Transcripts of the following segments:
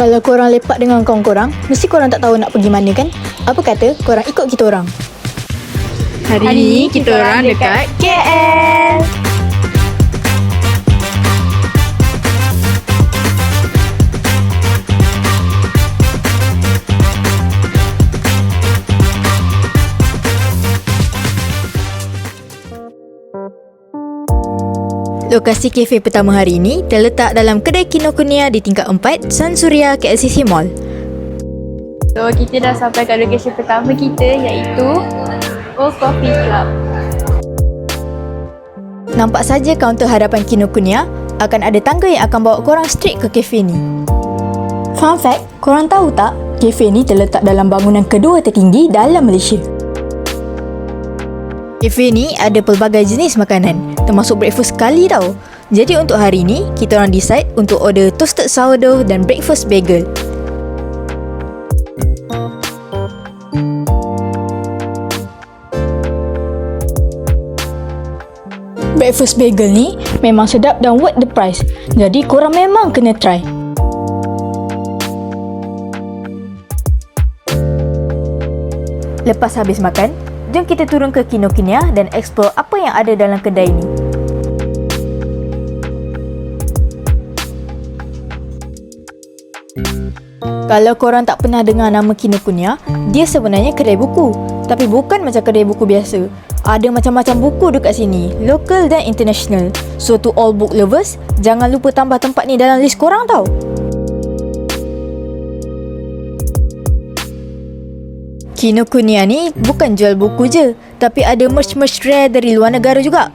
Kalau korang lepak dengan kawan korang, mesti korang tak tahu nak pergi mana kan? Apa kata korang ikut kita orang? Hari, Hari ni ni kita orang dekat KL. Lokasi kafe pertama hari ini terletak dalam kedai Kinokuniya di tingkat 4 Sun Surya KLCC Mall. So kita dah sampai kat lokasi pertama kita iaitu Old Coffee Club. Nampak saja kaunter hadapan Kinokuniya akan ada tangga yang akan bawa korang straight ke kafe ni. Fun fact, korang tahu tak? Kafe ni terletak dalam bangunan kedua tertinggi dalam Malaysia. Kafe ni ada pelbagai jenis makanan, termasuk breakfast sekali tau. Jadi untuk hari ni, kita orang decide untuk order toasted sourdough dan breakfast bagel. Breakfast bagel ni memang sedap dan worth the price. Jadi korang memang kena try. Lepas habis makan, jom kita turun ke Kinokuniya dan explore apa yang ada dalam kedai ni. Kalau korang tak pernah dengar nama Kinokuniya, dia sebenarnya kedai buku. Tapi bukan macam kedai buku biasa. Ada macam-macam buku dekat sini, local dan international. So to all book lovers, jangan lupa tambah tempat ni dalam list korang tau. Kinokuniya ni bukan jual buku je, tapi ada merch-merch rare dari luar negara juga.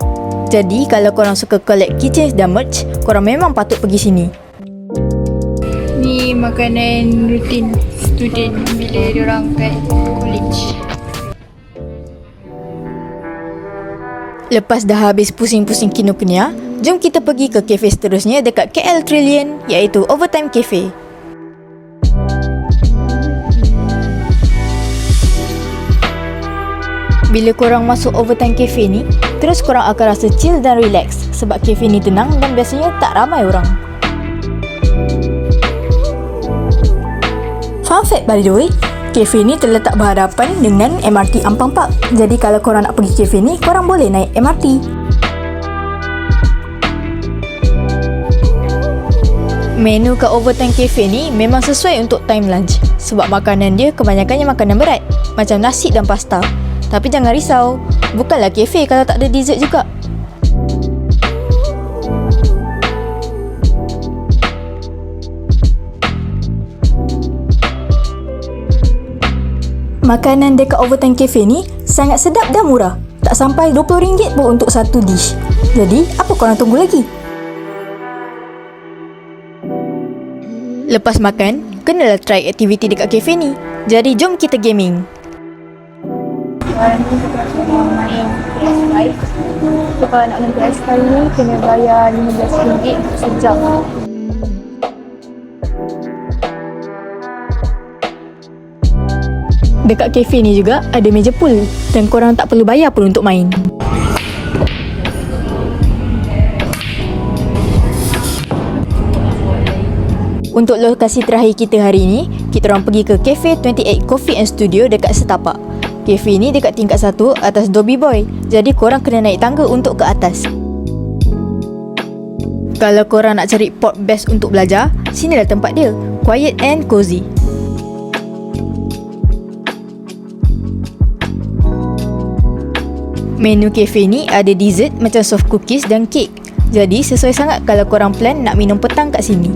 Jadi kalau korang suka collect keychains dan merch, korang memang patut pergi sini. Ni makanan rutin student bila diorang kat college. Lepas dah habis pusing-pusing Kinokuniya, jom kita pergi ke kafe seterusnya dekat KL Trillion iaitu Overtime Cafe. Bila korang masuk Overtime Cafe ni, terus korang akan rasa chill dan relax sebab kafe ni tenang dan biasanya tak ramai orang. Fun fact by the way, kafe ni terletak berhadapan dengan MRT Ampang Park. Jadi kalau korang nak pergi kafe ni, korang boleh naik MRT. Menu kat Overtime Cafe ni memang sesuai untuk time lunch sebab makanan dia kebanyakannya makanan berat macam nasi dan pasta. Tapi jangan risau, bukanlah kafe kalau tak ada dessert juga. Makanan dekat Overtime Cafe ni sangat sedap dan murah. Tak sampai RM20 pun untuk satu dish. Jadi, apa korang tunggu lagi? Lepas makan, kenalah try aktiviti dekat kafe ni. Jadi, jom kita gaming. Kalau nak main PS5 ni kena bayar RM15 sejam. Dekat kafe ni juga ada meja pool dan korang tak perlu bayar pun untuk main. Untuk lokasi terakhir kita hari ini, kita orang pergi ke Cafe 28 Coffee and Studio dekat Setapak. Cafe ni dekat tingkat 1 atas Dobby Boy. Jadi korang kena naik tangga untuk ke atas. Kalau korang nak cari port best untuk belajar, sinilah tempat dia. Quiet and cozy. Menu kafe ni ada dessert macam soft cookies dan kek. Jadi sesuai sangat kalau korang plan nak minum petang kat sini.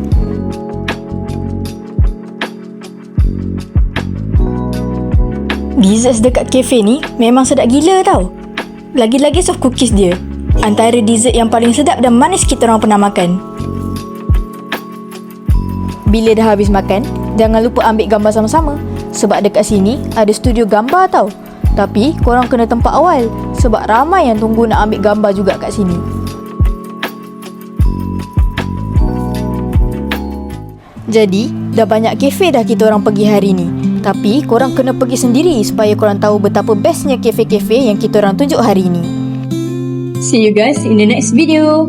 Desserts dekat kafe ni memang sedap gila tau. Lagi-lagi soft cookies dia. Antara dessert yang paling sedap dan manis kita orang pernah makan. Bila dah habis makan, jangan lupa ambil gambar sama-sama. Sebab dekat sini ada studio gambar tau. Tapi korang kena tempat awal sebab ramai yang tunggu nak ambil gambar juga kat sini. Jadi, dah banyak kafe dah kita orang pergi hari ni. Tapi korang kena pergi sendiri supaya korang tahu betapa bestnya kafe-kafe yang kita orang tunjuk hari ni. See you guys in the next video.